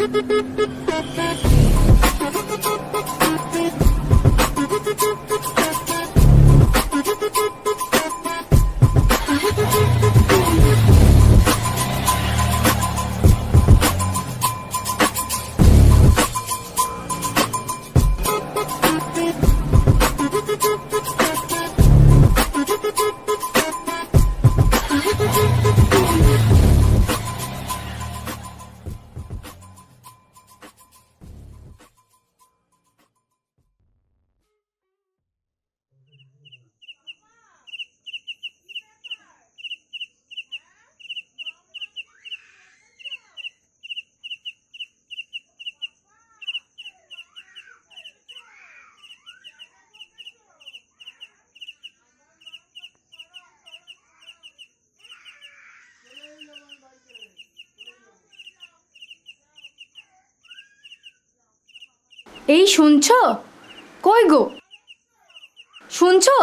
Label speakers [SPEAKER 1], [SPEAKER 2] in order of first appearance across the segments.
[SPEAKER 1] Thank you. এই শুনছো? কই গো? শুনছো?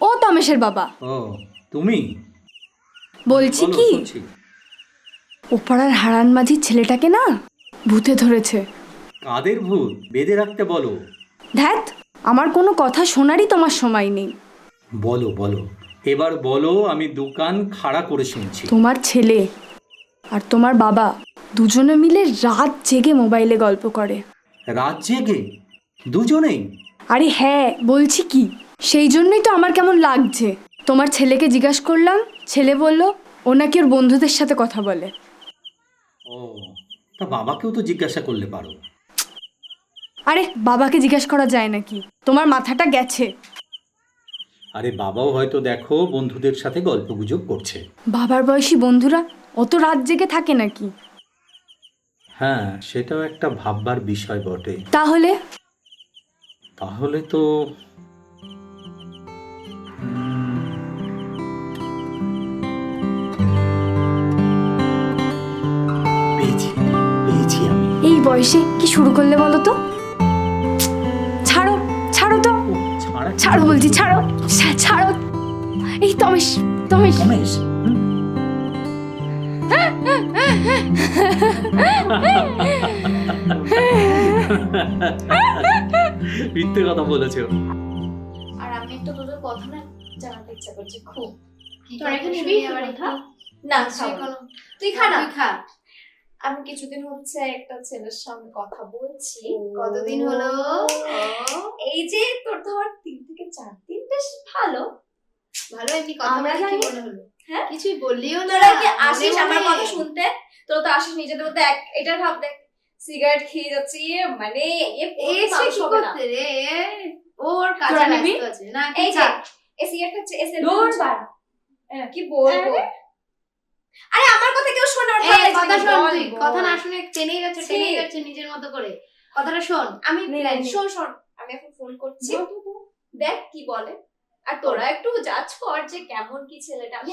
[SPEAKER 1] ও তমেশের বাবা।
[SPEAKER 2] ও তুমি?
[SPEAKER 1] বলছি
[SPEAKER 2] বলো,
[SPEAKER 1] কি?
[SPEAKER 2] শুনছি।
[SPEAKER 1] ও হারান মাঝির ছেলেটাকে না ভূতে ধরেছে।
[SPEAKER 2] কাদের ভূত? বেঁধে রাখতে বলো।
[SPEAKER 1] ধ্যাত আমার কোনো কথা শোনারই তোমার সময় নেই।
[SPEAKER 2] বলো বলো। এবার বলো আমি দোকান খাড়া করে শুনছি।
[SPEAKER 1] তোমার ছেলে আর তোমার বাবা দুজনে মিলে রাত জেগে মোবাইলে গল্প করে।
[SPEAKER 2] রাত জেগে দুজনেই
[SPEAKER 1] আরে হ্যাঁ বলছি কি? সেই জন্যই তো আমার কেমন লাগছে। তোমার ছেলেকে জিজ্ঞাসা করলাম ছেলে বলল ও নাকি ওর বন্ধুদের সাথে কথা বলে।
[SPEAKER 2] ও তা বাবাকেও তো জিজ্ঞাসা করলে পারো।
[SPEAKER 1] আরে বাবাকে জিজ্ঞাসা করা যায় নাকি? তোমার মাথাটা গেছে।
[SPEAKER 2] আরে বাবাও হয়তো দেখো বন্ধুদের সাথে গল্প গুজব করছে।
[SPEAKER 1] বাবার বয়সী বন্ধুরা অত রাত জেগে থাকে নাকি?
[SPEAKER 2] হ্যাঁ সেটাও একটা ভাববার বিষয় বটে।
[SPEAKER 1] তাহলে?
[SPEAKER 2] তাহলে তো
[SPEAKER 1] এই বয়সে কি শুরু করলে বলো তো? ছাড়ো ছাড়ো তো।
[SPEAKER 2] ছাড়া
[SPEAKER 1] বলছি ছাড়ো ছাড়ো। এই তমেশ। তমেশ?
[SPEAKER 2] মিথ্যে কথা বলেছ।
[SPEAKER 3] আর আমি একটা তোদের কথা না জানাতে ইচ্ছা করছে খুব।
[SPEAKER 4] তোর এখানে নিবি?
[SPEAKER 3] আবার
[SPEAKER 4] কথা?
[SPEAKER 3] না তুই খা না।
[SPEAKER 4] তুই খা।
[SPEAKER 3] আমি কিছুদিন হচ্ছে একটা ছেলের সঙ্গে কথা বলছি।
[SPEAKER 4] কতদিন হলো?
[SPEAKER 3] এই যে তোর ধর তিন থেকে চার দিন বেশ ভালো।
[SPEAKER 4] ভালো এমনি কথা বলে কি মনে হলো?
[SPEAKER 3] হ্যাঁ?
[SPEAKER 4] কিছুই বললিও না
[SPEAKER 3] তোরা কি আসিস আমার কথা শুনতে? তোরা তো আসিস নিজেদের মধ্যে এক এটার ভাব দেখ। সিগারেট খেয়ে যাচ্ছি মানে এ
[SPEAKER 4] কি করতে রে? ওর কাজে ব্যস্ত আছে না
[SPEAKER 3] এই যে
[SPEAKER 4] যে
[SPEAKER 3] এ সিগারেট খাচ্ছে এ
[SPEAKER 4] দূর
[SPEAKER 3] সিগারেট কি বলব? আরে? আমার কথা কেউ শোনে
[SPEAKER 4] কথা শোন তুই। কথা না শুনে টেনেই যাচ্ছে টেনেই যাচ্ছে নিজের মতো করে। কথাটা শোন।
[SPEAKER 3] আমি। শোন শোন। আমি এখন ফোন করছি। দেখ কি বলে। আর তোরা একটু জাজ কর যে কেমন কি ছেলেটা। আমি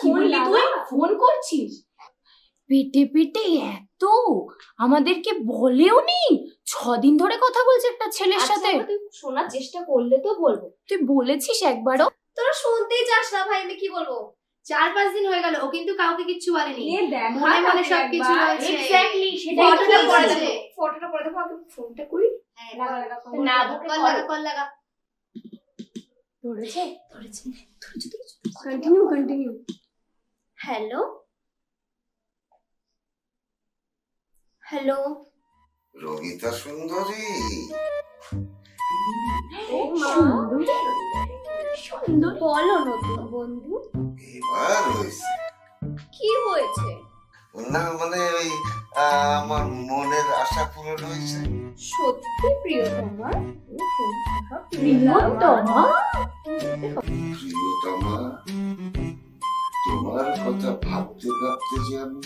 [SPEAKER 5] কি বললি তুই ফোন করছিস? পেটে পেটে এত। আমাদেরকে বলেও নি। ছদিন ধরে কথা বলছে একটা ছেলের
[SPEAKER 3] আচ্ছা,
[SPEAKER 5] সাথে।
[SPEAKER 3] তুই শোনার চেষ্টা করলে তো বলব।
[SPEAKER 5] তুই বলেছিস একবারও।
[SPEAKER 3] তোরা শুনতেই চাস না ভাই আমি কি বলব?
[SPEAKER 4] চার পাঁচ দিন হয়ে গেল ও কিন্তু কাউকে কিচ্ছু বলেনি।
[SPEAKER 5] দেখ
[SPEAKER 4] মনে মনে সবকিছু রয়েছে।
[SPEAKER 5] এক্স্যাক্টলি
[SPEAKER 3] ফটোটা
[SPEAKER 4] কি
[SPEAKER 3] পরে
[SPEAKER 4] বলছে?
[SPEAKER 3] ফটোটা পরে দেখো আমি ফোনটা করি।
[SPEAKER 4] হ্যাঁ,
[SPEAKER 5] না,
[SPEAKER 4] লাগা, কল। লাগা কল লাগা
[SPEAKER 5] ধরেছে।
[SPEAKER 4] ধরেছে
[SPEAKER 1] continue continue
[SPEAKER 3] hello hello
[SPEAKER 6] Rohita সুন্দরী।
[SPEAKER 3] সুন্দর। বলো নতুন বন্ধু।
[SPEAKER 6] এবার হয়েছে।
[SPEAKER 3] কি হয়েছে?
[SPEAKER 6] না মানে ওই আহ, আমার মনের আশা পূরণ হয়েছে।
[SPEAKER 3] সত্যি
[SPEAKER 5] প্রিয়তমা?
[SPEAKER 6] প্রিয়তমা তোমার কথা ভাবতে ভাবতে যে আমি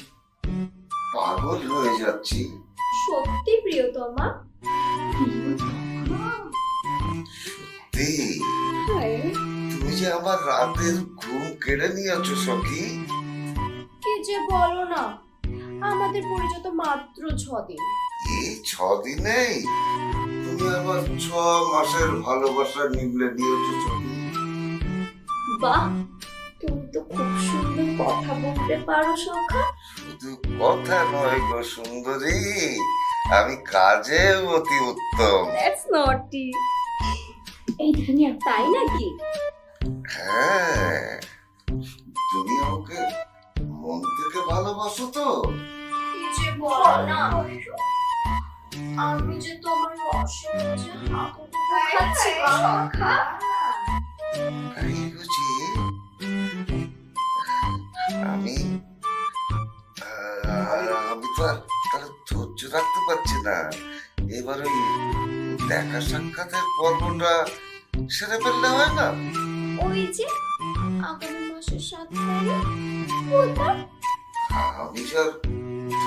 [SPEAKER 6] পাগল হয়ে যাচ্ছি।
[SPEAKER 3] সত্যি প্রিয়তমা?
[SPEAKER 6] সত্যি? তুমি যে আমার রাতের ঘুম কেড়ে নিয়েছো সখী।
[SPEAKER 3] কি যে বলো না। আমাদের পরিচয় তো মাত্র ছদিন
[SPEAKER 6] এই ছ দিনেই? তুমি আমার ছ মাসের ভালোবাসা নিবলে সখী
[SPEAKER 3] বাহ! তুমি তো খুব সুন্দর কথা বলতে পারো সখা
[SPEAKER 6] শুধু কথা নয় গো সুন্দরী আমি কাজে অতি উত্তম।
[SPEAKER 3] দ্যাটস নটি এই ধানিয়া তাই নাকি?
[SPEAKER 6] হ্যাঁ তুমি আমাকে মন থেকে ভালোবাসো তো।
[SPEAKER 3] যে বলো না আমি যে তোমার খাচ্ছি
[SPEAKER 6] আমি আমি তো আর ধৈর্য রাখতে পারছি না। এবার ওই দেখা সাক্ষাতের পর্বটা সেরে ফেললে হয় না?
[SPEAKER 3] ওই যে আগামী মাসের সাত তারিখ
[SPEAKER 6] আমি স্যার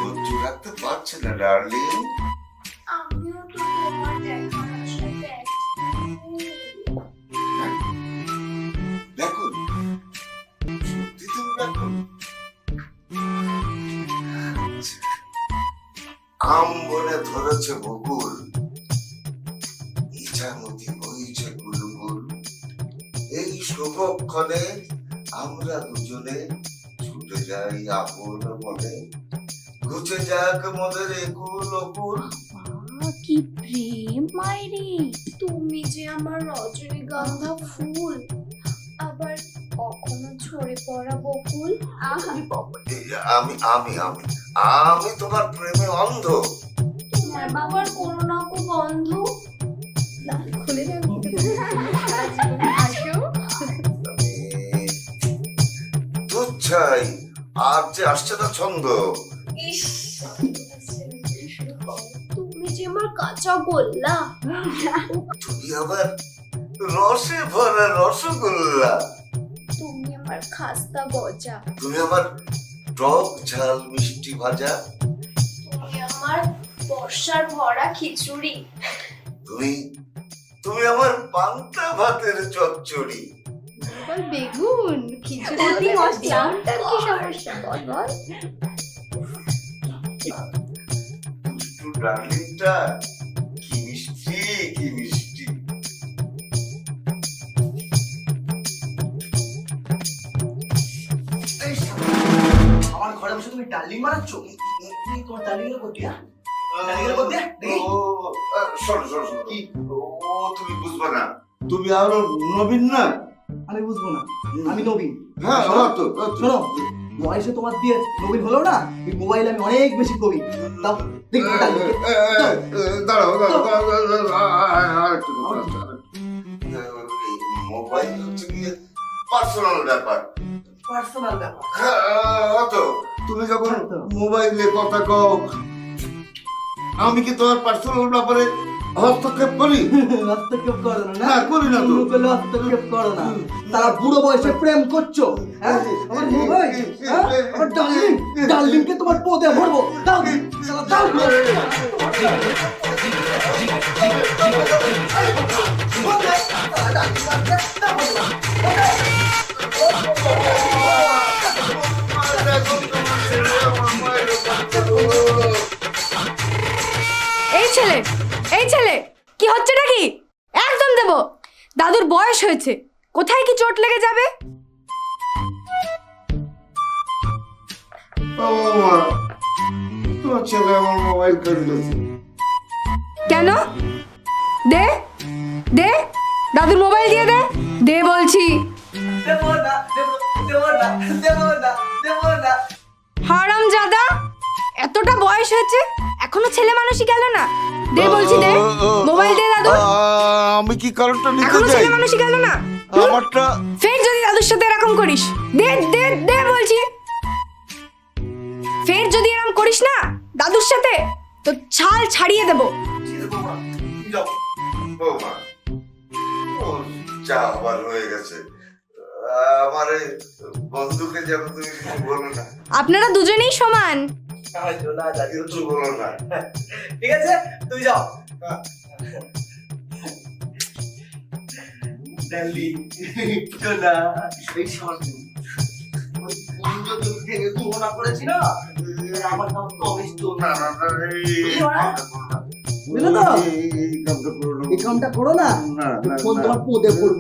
[SPEAKER 6] ধৈর্য রাখতে পারছি না ডার্লিং
[SPEAKER 3] আমিও তো তোমার দেখার আশায়
[SPEAKER 6] সত্যি তুমি দেখুন। আম বনে ধরেছে বকুল। ইচ্ছামতি বইছে গুলগুল। এই শুভক্ষণে আমরা দুজনে ছুটে যাই আপন মনে ঘুচে যাক মনের একুল অকুল।
[SPEAKER 5] কি প্রেম মাইরি।
[SPEAKER 3] তুমি যে আমার রজনীগন্ধা ফুল আবার কখনো ঝরে পড়া বকুল? আহা।
[SPEAKER 6] এই আমি আমি আমি আমি তোমার প্রেমে অন্ধ।
[SPEAKER 3] তোমার বাবার কোনো না কো বন্ধ। খুলে
[SPEAKER 6] তুচ্ছাই আর যে আসছে না ছন্দ।
[SPEAKER 3] আমার কাঁচা গোল্লা
[SPEAKER 6] তুমি আবার রসে ভরা রসগোল্লা।
[SPEAKER 3] তুমি আমার খাস্তা গজা।
[SPEAKER 6] তুমি আবার টক ঝাল মিষ্টি ভাজা।
[SPEAKER 3] তুমি আমার বর্ষার ভরা খিচুড়ি।
[SPEAKER 6] তুমি তুমি আমার পান্তা ভাতের চচ্চড়ি।
[SPEAKER 4] বল বেগুন। খিচুড়ি
[SPEAKER 3] নামটার কি সমস্যা? বল বল।
[SPEAKER 6] ডার্লিংটা
[SPEAKER 7] ঘরে বসে তুমি ডার্লিং তুমি তোমার ডার্লিং এর
[SPEAKER 6] তুমি বুঝবে না। তুমি আরও নবীন না?
[SPEAKER 7] আমি বুঝব না। আমি নবীন।
[SPEAKER 6] হ্যাঁ
[SPEAKER 7] শোনো,
[SPEAKER 6] তো
[SPEAKER 7] শোনো বয়সে তোমার দিয়ে নবীন হলো না? এই মোবাইলে আমি অনেক বেশি দাও
[SPEAKER 6] দাঁড়াও আরেকটু মোবাইল হচ্ছে পার্সোনাল ব্যাপার।
[SPEAKER 7] পার্সোনাল ব্যাপার।
[SPEAKER 6] হ্যাঁ, তুমি যখন
[SPEAKER 7] হ্যাঁ
[SPEAKER 6] মোবাইলে কথা কও আমি কি তোমার পার্সোনাল ব্যাপারে হস্তক্ষেপ করি?
[SPEAKER 7] হস্তক্ষেপ করো না।
[SPEAKER 6] না, করি না
[SPEAKER 7] তুমি বলে হস্তক্ষেপ করো না। তারা বুড়ো বয়সে প্রেম করছ হ্যাঁ? আমার মোবাইল হ্যাঁ? আমার ডার্লিং ডার্লিংকে তোমার পদে ভরবো। দাও শালা, দাও।
[SPEAKER 1] এই ছেলে এই ছেলে কি হচ্ছে নাকি একদম দেব। দাদুর বয়স হয়েছে কোথায় কি চোট লেগে যাবে? কেন? দে দে দাদুর মোবাইল দিয়ে দে। দে বলছি। হারাম জাদা এতটা বয়স হয়েছে এখনও ছেলে মানুষই গেল না? দে বলছি দে। মোবাইল দে দাদু।
[SPEAKER 6] আমি কি কারণটা নিতে
[SPEAKER 1] এখনও
[SPEAKER 6] যাই?
[SPEAKER 1] ছেলে মানুষই গেল না।
[SPEAKER 6] আমারটা
[SPEAKER 1] ফের যদি দাদুর সাথে এরকম করিস। দে দে দে বলছি। ফের যদি এরকম করিস না দাদুর সাথে তো ছাল ছাড়িয়ে দেবো।
[SPEAKER 6] যাও ও মা ও যা আবার হয়ে গেছে। আমার বন্ধুকে যেন তুমি কিছু বলো না।
[SPEAKER 1] আপনারা দুজনেই সমান।
[SPEAKER 7] ঠিক আছে তুমি যাও ডার্লিং না এই না আমার নাম
[SPEAKER 6] না না
[SPEAKER 7] বুঝলে তো?
[SPEAKER 6] এই কামটা করো না
[SPEAKER 7] এই কামটা করো না
[SPEAKER 6] না না
[SPEAKER 7] ফোন
[SPEAKER 6] না।
[SPEAKER 7] তোমার পদে পড়ব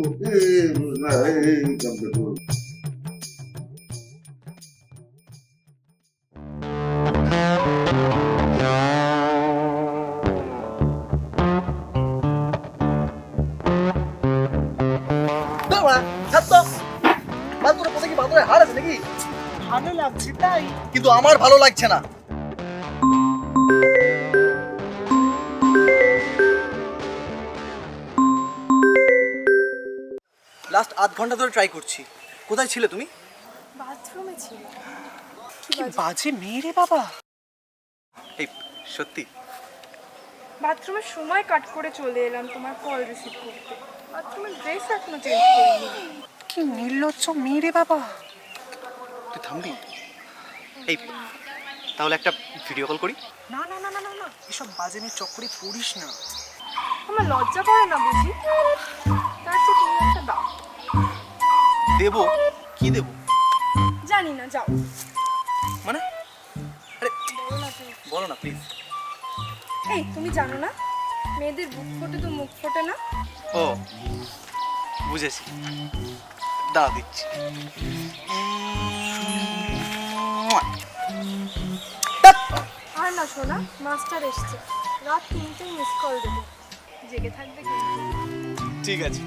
[SPEAKER 8] কিন্তু আমার ভালো লাগছে না। লাস্ট আধ ঘণ্টা ধরে ট্রাই করছি। কোথায় ছিলে তুমি?
[SPEAKER 9] বাথরুমে ছিল
[SPEAKER 8] কি বাজে মেয়ে রে বাবা। এই সত্যি?
[SPEAKER 9] বাথরুমের সময় কাট করে চলে এলাম তোমার কল রিসিভ করতে। বাথরুমের ড্রেস এখনও চেঞ্জ করিনি।
[SPEAKER 8] কি নির্লজ্জ মেয়ে রে বাবা। তুই থামবি? এই তাহলে একটা ভিডিও কল করি।
[SPEAKER 10] না না না না না না এসব বাজে মেয়ে চক্করে পড়িস না।
[SPEAKER 9] আমার লজ্জা করে না বুঝি? তার চেয়ে তুমি একটা দাও।
[SPEAKER 8] দেবো? কি দেবো?
[SPEAKER 9] জানি না যাও।
[SPEAKER 8] মানে? আরে বলো না প্লিজ
[SPEAKER 9] এই তুমি জানো না মেয়েদের বুক ফোটে তো মুখ ফোটে না?
[SPEAKER 8] ও বুঝেছি। দাঁড়া দিচ্ছি।
[SPEAKER 9] না সোনা? মাস্টার এসছে। রাত তিনটেই মিস কল দেবে। জেগে থাকবে
[SPEAKER 8] ঠিক আছে।